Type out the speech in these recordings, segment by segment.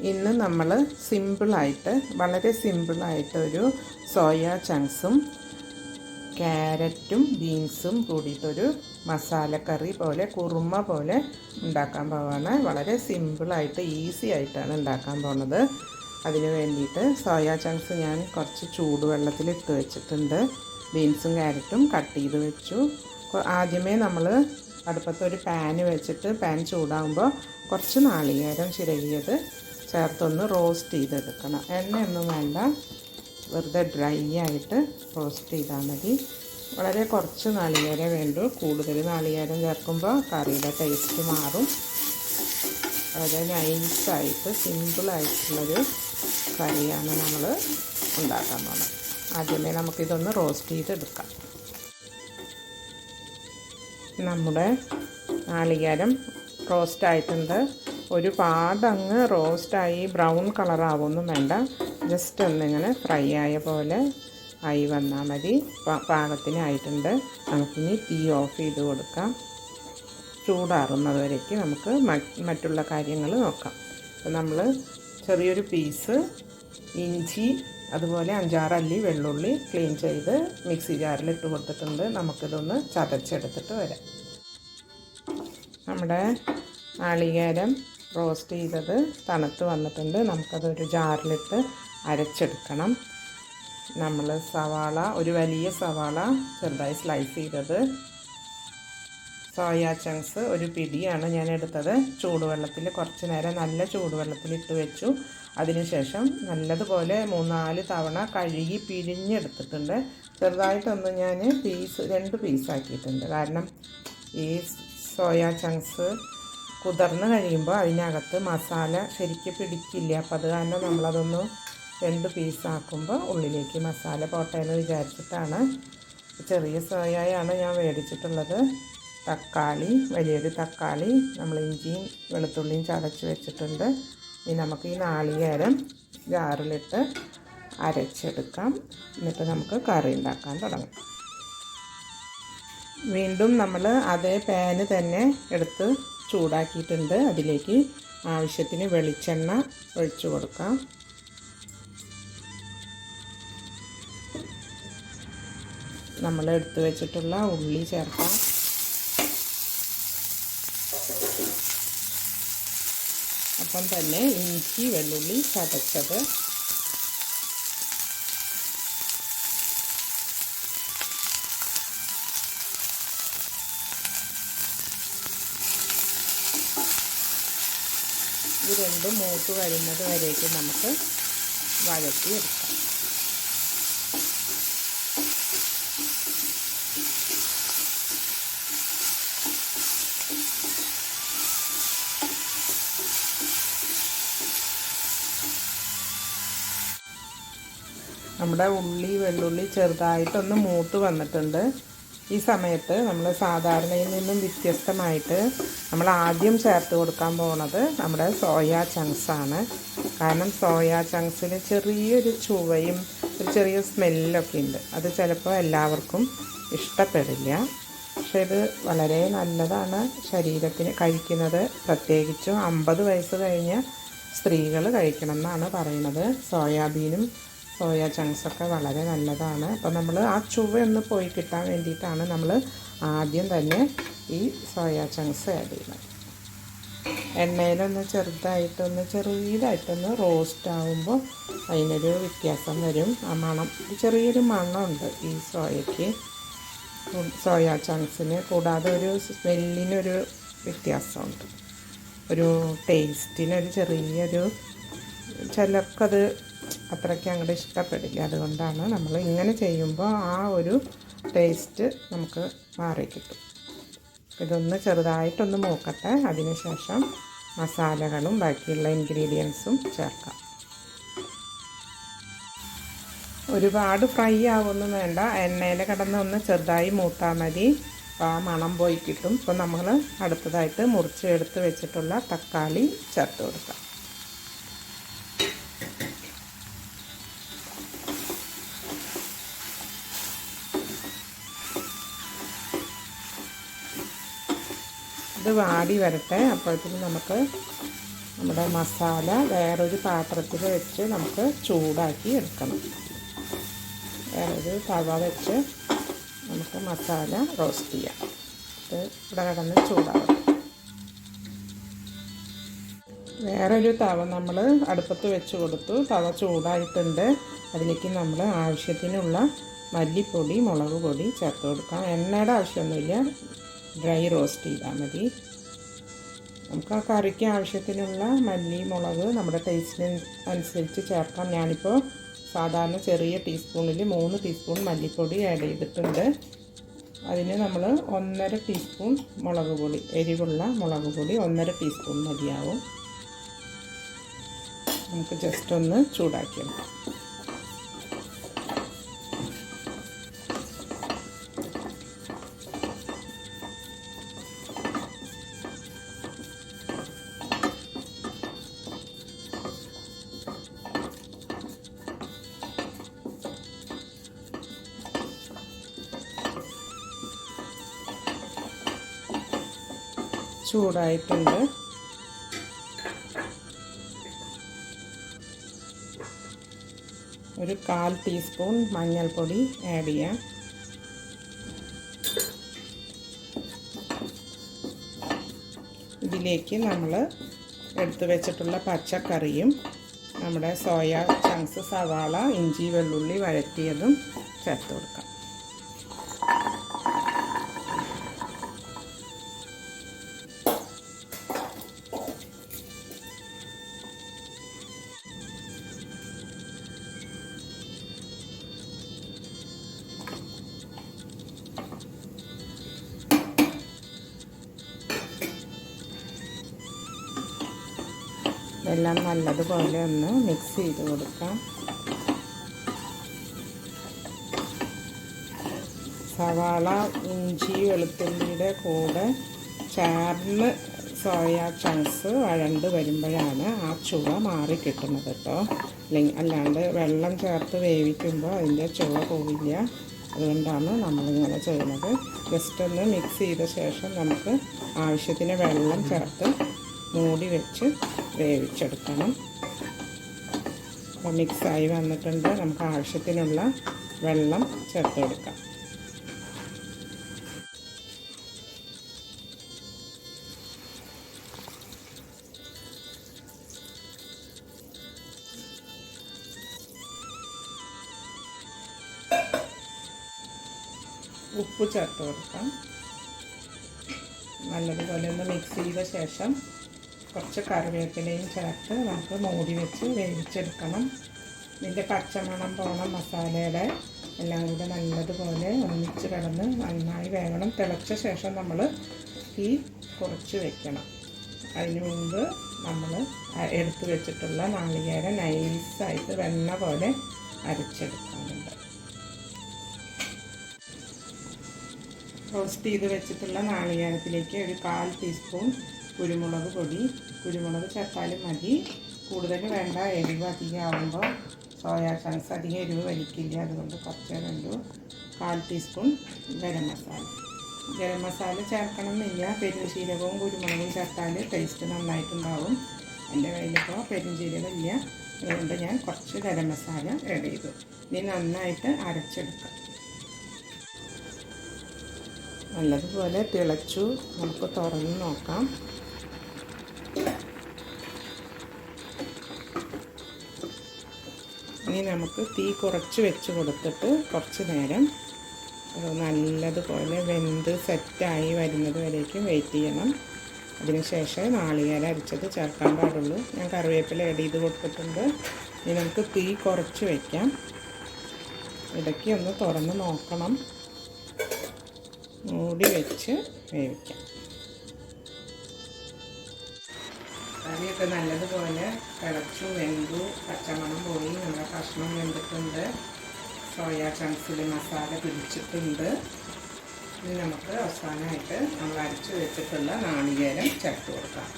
ഇന്ന് നമ്മൾ സിമ്പിളായിട്ട് വളരെ സിമ്പിളായിട്ട് ഒരു സോയ ചങ്ക്സും ക്യാരറ്റും ബീൻസും കൂടിയിട്ടൊരു മസാലക്കറി പോലെ കുറുമ പോലെ ഉണ്ടാക്കാൻ പോവാണ്. വളരെ സിമ്പിളായിട്ട് ഈസി ആയിട്ടാണ് ഉണ്ടാക്കാൻ പോകുന്നത് അതിന് വേണ്ടിയിട്ട് സോയ ചങ്ക്സ് ഞാൻ കുറച്ച് ചൂടുവെള്ളത്തിൽ ഇട്ട് വെച്ചിട്ടുണ്ട്. ബീൻസും ക്യാരറ്റും കട്ട് ചെയ്ത് വെച്ചു. ആദ്യമേ നമ്മൾ അടുപ്പത്തൊരു പാന് വെച്ചിട്ട് പാൻ ചൂടാകുമ്പോൾ കുറച്ച് നാളികേരം ചിരകിയത് ചേർത്തൊന്ന് റോസ്റ്റ് ചെയ്തെടുക്കണം. എണ്ണയൊന്നും വേണ്ട. വെറുതെ ഡ്രൈ ആയിട്ട് റോസ്റ്റ് ചെയ്താൽ മതി. വളരെ കുറച്ച് നാളികേരം വേണ്ടു. കൂടുതൽ നാളികേരം ചേർക്കുമ്പോൾ കറിയുടെ ടേസ്റ്റ് മാറും. വളരെ നൈസായിട്ട് സിമ്പിളായിട്ടുള്ളൊരു കറിയാണ് നമ്മൾ ഉണ്ടാക്കാൻ പോകുന്നത് ആദ്യമേ നമുക്കിതൊന്ന് റോസ്റ്റ് ചെയ്തെടുക്കാം. നമ്മുടെ നാളികേരം റോസ്റ്റ് ആയിട്ടുണ്ട് പാടങ്ങ് റോസ്റ്റായി ബ്രൗൺ കളറാവൊന്നും വേണ്ട. ജസ്റ്റ് ഒന്നിങ്ങനെ ഫ്രൈ ആയ പോലെ ആയി വന്നാൽ മതി. പാകത്തിനായിട്ടുണ്ട്. നമുക്കിനി തീ ഓഫ് ചെയ്ത് കൊടുക്കാം. ചൂടാറുന്നത് വരേക്ക് നമുക്ക് മറ്റുള്ള കാര്യങ്ങൾ നോക്കാം. അപ്പോൾ നമ്മൾ ചെറിയൊരു പീസ് ഇഞ്ചി അതുപോലെ അഞ്ചാറ് അല്ലി വെള്ളുള്ളി ക്ലീൻ ചെയ്ത് മിക്സി ജാറിൽ ഇട്ട് കൊടുത്തിട്ടുണ്ട്. നമുക്കിതൊന്ന് ചതച്ചെടുത്തിട്ട് വരാം. നമ്മുടെ നാളികേരം റോസ്റ്റ് ചെയ്തത് തണുത്ത് വന്നിട്ടുണ്ട്. നമുക്കതൊരു ജാറിലിട്ട് അരച്ചെടുക്കണം. നമ്മൾ സവാള ഒരു വലിയ സവാള ചെറുതായി സ്ലൈസ് ചെയ്തത്. സോയ ചങ്ക്സ് ഒരു പിടിയാണ് ഞാൻ എടുത്തത്. ചൂടുവെള്ളത്തിൽ കുറച്ച് നേരം നല്ല ചൂടുവെള്ളത്തിൽ ഇട്ട് വെച്ചു. അതിനുശേഷം നല്ലതുപോലെ മൂന്നാൽ തവണ കഴുകി പിഴിഞ്ഞെടുത്തിട്ടുണ്ട്. ചെറുതായിട്ടൊന്ന് ഞാൻ പീസ് രണ്ട് പീസാക്കിയിട്ടുണ്ട് കാരണം ഈ സോയ ചങ്ക്സ് കുതിർന്ന് കഴിയുമ്പോൾ അതിനകത്ത് മസാല ശരിക്ക് പിടിക്കില്ല. അപ്പോൾ അത് കാരണം നമ്മളതൊന്ന് രണ്ട് പീസാക്കുമ്പോൾ ഉള്ളിലേക്ക് മസാല പോട്ടെ എന്ന് വിചാരിച്ചിട്ടാണ്. ചെറിയ സോയായാണ് ഞാൻ മേടിച്ചിട്ടുള്ളത് തക്കാളി വലിയൊരു തക്കാളി നമ്മൾ ഇഞ്ചിയും വെളുത്തുള്ളിയും ചതച്ച് വെച്ചിട്ടുണ്ട്. ഇനി നമുക്ക് ഈ നാളികേരം ജാറിലിട്ട് അരച്ചെടുക്കാം. എന്നിട്ട് നമുക്ക് കറി ഉണ്ടാക്കാൻ തുടങ്ങാം. വീണ്ടും നമ്മൾ അതേ പാന് തന്നെ എടുത്ത് ചൂടാക്കിയിട്ടുണ്ട്. അതിലേക്ക് ആവശ്യത്തിന് വെളിച്ചെണ്ണ ഒഴിച്ചു കൊടുക്കാം. നമ്മൾ എടുത്തു വെച്ചിട്ടുള്ള ഉള്ളി ചേർക്കാം. അപ്പം തന്നെ ഇഞ്ചി വെള്ളുള്ളി ചതച്ചത് ഇത് രണ്ടും മൂത്ത് വരുന്നത് വരേക്ക് നമുക്ക് വഴറ്റിയെടുക്കാം. നമ്മുടെ ഉള്ളി വെള്ളുള്ളി ചെറുതായിട്ടൊന്ന് മൂത്ത് വന്നിട്ടുണ്ട്. ഈ സമയത്ത് നമ്മൾ സാധാരണയിൽ നിന്നും വ്യത്യസ്തമായിട്ട് നമ്മൾ ആദ്യം ചേർത്ത് കൊടുക്കാൻ പോകുന്നത് നമ്മുടെ സോയാ ചങ്ക്സ് ആണ്. കാരണം സോയാ ചങ്ക്സിന് ചെറിയൊരു ചുവയും ഒരു ചെറിയ സ്മെല്ലൊക്കെ ഉണ്ട്. അത് ചിലപ്പോൾ എല്ലാവർക്കും ഇഷ്ടപ്പെടില്ല. പക്ഷെ ഇത് വളരെ നല്ലതാണ് ശരീരത്തിന് കഴിക്കുന്നത്. പ്രത്യേകിച്ചും അമ്പത് വയസ്സ് കഴിഞ്ഞ സ്ത്രീകൾ കഴിക്കണം എന്നാണ് പറയുന്നത്. സോയാബീനും സോയ ചങ്ക്സൊക്കെ വളരെ നല്ലതാണ്. അപ്പോൾ നമ്മൾ ആ ചുവ ഒന്ന് പോയി കിട്ടാൻ വേണ്ടിയിട്ടാണ് നമ്മൾ ആദ്യം തന്നെ ഈ സോയാ ചങ്ക്സ് ആഡ് ചെയ്യണം എണ്ണയിലൊന്ന് ചെറുതായിട്ടൊന്ന് ചെറുതായിട്ടൊന്ന് റോസ്റ്റ് ആകുമ്പോൾ അതിനൊരു വ്യത്യാസം വരും. ആ മണം ചെറിയൊരു മണമുണ്ട് ഈ സോയയ്ക്ക്. സോയാ ചങ്ക്സിന് കൂടാതെ ഒരു സ്മെല്ലിനൊരു വ്യത്യാസമുണ്ട്. ഒരു ടേസ്റ്റിനൊരു ചെറിയൊരു ചിലർക്കത് അത്രയ്ക്ക് അങ്ങോട്ട് ഇഷ്ടപ്പെടില്ല. അതുകൊണ്ടാണ് നമ്മൾ ഇങ്ങനെ ചെയ്യുമ്പോൾ ആ ഒരു ടേസ്റ്റ് നമുക്ക് മാറി കിട്ടും ഇതൊന്ന് ചെറുതായിട്ടൊന്ന് മൂക്കട്ടെ. അതിനുശേഷം മസാലകളും ബാക്കിയുള്ള ഇൻഗ്രീഡിയൻസും ചേർക്കാം. ഒരുപാട് ഫ്രൈ ആവൊന്നും വേണ്ട. എണ്ണയിൽ കിടന്ന് ഒന്ന് ചെറുതായി മൂത്താൽ മതി. ആ മണം പോയി കിട്ടും. ഇപ്പോൾ നമ്മൾ അടുത്തതായിട്ട് മുറിച്ച് എടുത്ത് വെച്ചിട്ടുള്ള തക്കാളി ചേർത്ത് കൊടുക്കാം. ഇത് വാടി വരട്ടെ. അപ്പോഴത്തേക്കും നമുക്ക് നമ്മുടെ മസാല വേറൊരു പാത്രത്തിൽ വെച്ച് നമുക്ക് ചൂടാക്കി എടുക്കണം. വേറൊരു തവ വെച്ച് നമുക്ക് മസാല റോസ്റ്റ് ചെയ്യാം. ഇത് ഇവിടെ കിടന്ന് ചൂടാവും വേറൊരു തവ നമ്മൾ അടുപ്പത്ത് വെച്ച് കൊടുത്തു. തവ ചൂടായിട്ടുണ്ട്. അതിലേക്ക് നമ്മൾ ആവശ്യത്തിനുള്ള മല്ലിപ്പൊടി മുളക് പൊടി ചേർത്ത് കൊടുക്കാം. എണ്ണയുടെ ആവശ്യമൊന്നുമില്ല. ഡ്രൈ റോസ്റ്റ് ചെയ്താൽ മതി. നമുക്ക് ആ കറിക്ക് ആവശ്യത്തിനുള്ള മല്ലി മുളക് നമ്മുടെ ടേസ്റ്റിന് അനുസരിച്ച് ചേർക്കാം. ഞാനിപ്പോൾ സാധാരണ ചെറിയ ടീസ്പൂണിൽ മൂന്ന് ടീസ്പൂൺ മല്ലിപ്പൊടി ആഡ് ചെയ്തിട്ടുണ്ട്. അതിന് നമ്മൾ ഒന്നര ടീസ്പൂൺ മുളക് പൊടി എരിവുള്ള മുളക് പൊടി ഒന്നര ടീസ്പൂൺ മതിയാവും. നമുക്ക് ജസ്റ്റ് ഒന്ന് ചൂടാക്കിയെടുക്കാം ചൂടായിട്ടുണ്ട്. ഒരു കാൽ ടീസ്പൂൺ മഞ്ഞൾപ്പൊടി ആഡ് ചെയ്യാം. ഇതിലേക്ക് നമ്മൾ എടുത്തു വെച്ചിട്ടുള്ള പച്ചക്കറിയും നമ്മുടെ സോയാ ചങ്ക്സ് സവാള ഇഞ്ചി വെള്ളുള്ളി വഴറ്റിയതും ചേർത്ത് കൊടുക്കാം. എല്ലാം നല്ലതുപോലെ ഒന്ന് മിക്സ് ചെയ്ത് കൊടുക്കാം. സവാള ഇഞ്ചി വെളുത്തുള്ളിയുടെ കൂടെ ചാർന്ന് സോയ ചങ്ക്സ് വഴണ്ട് വരുമ്പോഴാണ് ആ ചുവ മാറി കിട്ടുന്നത് കേട്ടോ. അല്ലെങ്കിൽ അല്ലാണ്ട് വെള്ളം ചേർത്ത് വേവിക്കുമ്പോൾ അതിന്റെ ചുവ പോവില്ല. അതുകൊണ്ടാണ് നമ്മളിങ്ങനെ ചെയ്യുന്നത്. ജസ്റ്റ് ഒന്ന് മിക്സ് ചെയ്ത ശേഷം നമുക്ക് ആവശ്യത്തിന് വെള്ളം ചേർത്ത് മൂടി വെച്ച് വേവിച്ചെടുക്കണം. അപ്പോൾ മിക്സായി വന്നിട്ടുണ്ട്. നമുക്ക് ആവശ്യത്തിനുള്ള വെള്ളം ചേർത്ത് കൊടുക്കാം ഉപ്പ് ചേർത്ത് കൊടുക്കാം നല്ലതുപോലെ ഒന്ന് മിക്സ് ചെയ്ത ശേഷം കുറച്ച് കറിവേപ്പിലയും ചേർത്ത് നമുക്ക് മൂടി വെച്ച് വേവിച്ചെടുക്കണം. ഇതിന്റെ പച്ചമണം പോണം മസാലയുടെ. എല്ലാം കൂടെ നല്ലതുപോലെ ഒന്നിച്ച് കിടന്ന് നന്നായി വേകണം തിളച്ച ശേഷം നമ്മൾ തീ കുറച്ച് വെക്കണം. അതിന് മുമ്പ് നമ്മൾ എടുത്തു വെച്ചിട്ടുള്ള നാളികേരം നൈസായിട്ട് വെണ്ണ പോലെ അരച്ചെടുക്കാനുണ്ട്. റോസ്റ്റ് ചെയ്ത് വെച്ചിട്ടുള്ള നാളികേരത്തിലേക്ക് ഒരു കാൽ ടീസ്പൂൺ കുരുമുളക് പൊടി കുരുമുളക് ചേർത്താലും മതി. കൂടുതൽ വേണ്ട എരിവ് അധികം ആവുമ്പോൾ സോയാ ചങ്ക്സ് അധികം എരിവ് വലിക്കില്ല. അതുകൊണ്ട് കുറച്ചേ വേണ്ടു കാൽ ടീസ്പൂൺ ഗരം മസാല. ഗരം മസാല ചേർക്കണം എന്നില്ല പെരുംജീരകവും കുരുമുളകും ചേർത്താൽ ടേസ്റ്റ് നന്നായിട്ടുണ്ടാവും. എന്റെ കയ്യിലിപ്പോൾ പെരുംജീരകം ഇല്ല. അതുകൊണ്ട് ഞാൻ കുറച്ച് ഗരം മസാല ആഡ് ചെയ്തു. ഇനി നന്നായിട്ട് അരച്ചെടുക്കാം. നല്ലതുപോലെ തിളച്ചു. നമുക്ക് തുറന്ന് നോക്കാം. ഇനി നമുക്ക് തീ കുറച്ച് വെച്ച് കൊടുത്തിട്ട് കുറച്ച് നേരം നല്ലതുപോലെ വെന്ത് സെറ്റായി വരുന്നത് വരേക്കും വെയിറ്റ് ചെയ്യണം. അതിനുശേഷം നാളികേരം അരിച്ചത് ചേർക്കാൻ പാടുള്ളൂ. ഞാൻ കറിവേപ്പില ആഡ് ചെയ്ത് കൊടുത്തിട്ടുണ്ട്. ഇനി നമുക്ക് തീ കുറച്ച് വയ്ക്കാം ഇടയ്ക്ക് ഒന്ന് തുറന്ന് നോക്കണം. മൂടി വെച്ച് വേവിക്കാം. കറിയൊക്കെ നല്ലതുപോലെ തിളച്ചു വെന്തു പച്ചമണം പോയി നമ്മുടെ കഷ്ണം വെന്തിട്ടുണ്ട്. സോയാ ചങ്ക്സിൽ മസാല പിടിച്ചിട്ടുണ്ട്. ഇനി നമുക്ക് അവസാനമായിട്ട് നമ്മൾ അരച്ചു വെച്ചിട്ടുള്ള നാളികേരം ചേർത്ത് കൊടുക്കാം.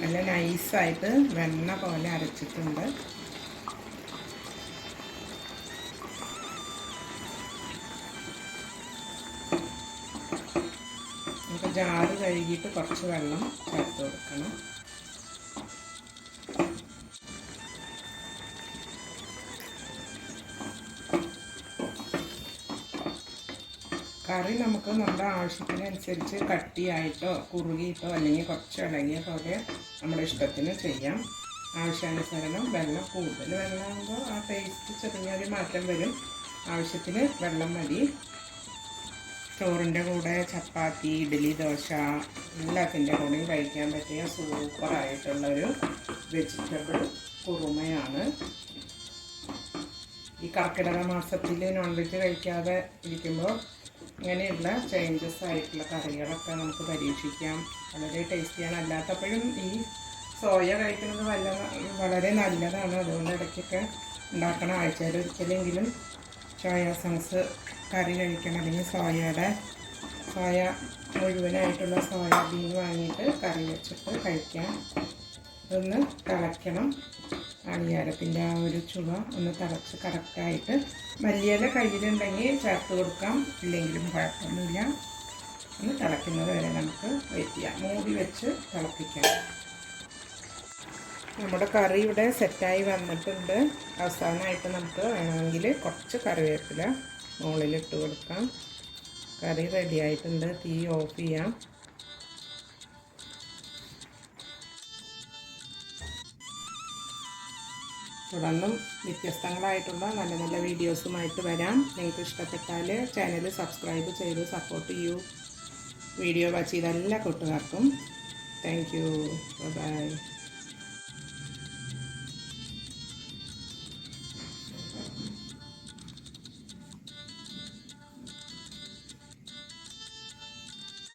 നല്ല നൈസായിട്ട് വെണ്ണ പോലെ അരച്ചിട്ടുണ്ട്. കഴുകിയിട്ട് കുറച്ച് വെള്ളം ചേർത്ത് കൊടുക്കണം. കറി നമുക്ക് നമ്മുടെ ആവശ്യത്തിനനുസരിച്ച് കട്ടിയായിട്ടോ കുറുകിയിട്ടോ അല്ലെങ്കിൽ കുറച്ച് ഇളകിയ പോലെ നമ്മുടെ ഇഷ്ടത്തിന് ചെയ്യാം. ആവശ്യാനുസരണം വെള്ളം കൂടുതൽ വെള്ളമാകുമ്പോൾ ആ ടേസ്റ്റ് ചെറിയൊരു മാറ്റം വരും. ആവശ്യത്തിന് വെള്ളം മതി. ചോറിന്റെ കൂടെ ചപ്പാത്തി ഇഡ്ഡലി ദോശ എല്ലാത്തിന്റെ കൂടെയും കഴിക്കാൻ പറ്റിയ സൂപ്പറായിട്ടുള്ളൊരു വെജിറ്റബിൾ കുറുമയാണ്. ഈ കർക്കിടക മാസത്തിൽ നോൺ വെജ് കഴിക്കാതെ ഇരിക്കുമ്പോൾ ഇങ്ങനെയുള്ള ചേഞ്ചസ് ആയിട്ടുള്ള കറികളൊക്കെ നമുക്ക് പരീക്ഷിക്കാം. വളരെ ടേസ്റ്റിയാണ്. അല്ലാത്തപ്പോഴും ഈ സോയ കഴിക്കുന്നത് വല്ല വളരെ നല്ലതാണ്. അതുകൊണ്ട് ഇടയ്ക്കൊക്കെ ഉണ്ടാക്കണ ആഴ്ചയിൽ ഒരിക്കലെങ്കിലും സോയാ സോസ് കറി കഴിക്കണം. അല്ലെങ്കിൽ സോയയുടെ സോയ മുഴുവനായിട്ടുള്ള സോയാബീൻ വാങ്ങിയിട്ട് കറി വെച്ചിട്ട് കഴിക്കാം. ഒന്ന് തിളയ്ക്കണം. അണിയാരത്തിന്റെ ആ ഒരു ചുവ ഒന്ന് തിളച്ച് കറക്റ്റായിട്ട് മല്ലിയില കയ്യിലുണ്ടെങ്കിൽ ചേർത്ത് കൊടുക്കാം. ഇല്ലെങ്കിലും കുഴപ്പമൊന്നുമില്ല. ഒന്ന് തിളയ്ക്കുന്നത് വരെ നമുക്ക് വെയിറ്റ് ചെയ്യാം. മൂടി വെച്ച് തിളപ്പിക്കാം. നമ്മുടെ കറി ഇവിടെ സെറ്റായി വന്നിട്ടുണ്ട്. അവസാനമായിട്ട് നമുക്ക് വേണമെങ്കിൽ കുറച്ച് കറിവേപ്പില മുകളിലിട്ട് കൊടുക്കാം. കറി റെഡി ആയിട്ടുണ്ട്. തീ ഓഫ് ചെയ്യാം. തുടർന്നും വ്യത്യസ്തങ്ങളായിട്ടുള്ള നല്ല നല്ല വീഡിയോസുമായിട്ട് വരാം. നിങ്ങൾക്ക് ഇഷ്ടപ്പെട്ടാൽ ചാനൽ സബ്സ്ക്രൈബ് ചെയ്ത് സപ്പോർട്ട് ചെയ്യൂ. വീഡിയോ വാച്ച് ചെയ്ത എല്ലാ കൂട്ടുകാർക്കും. Thank you by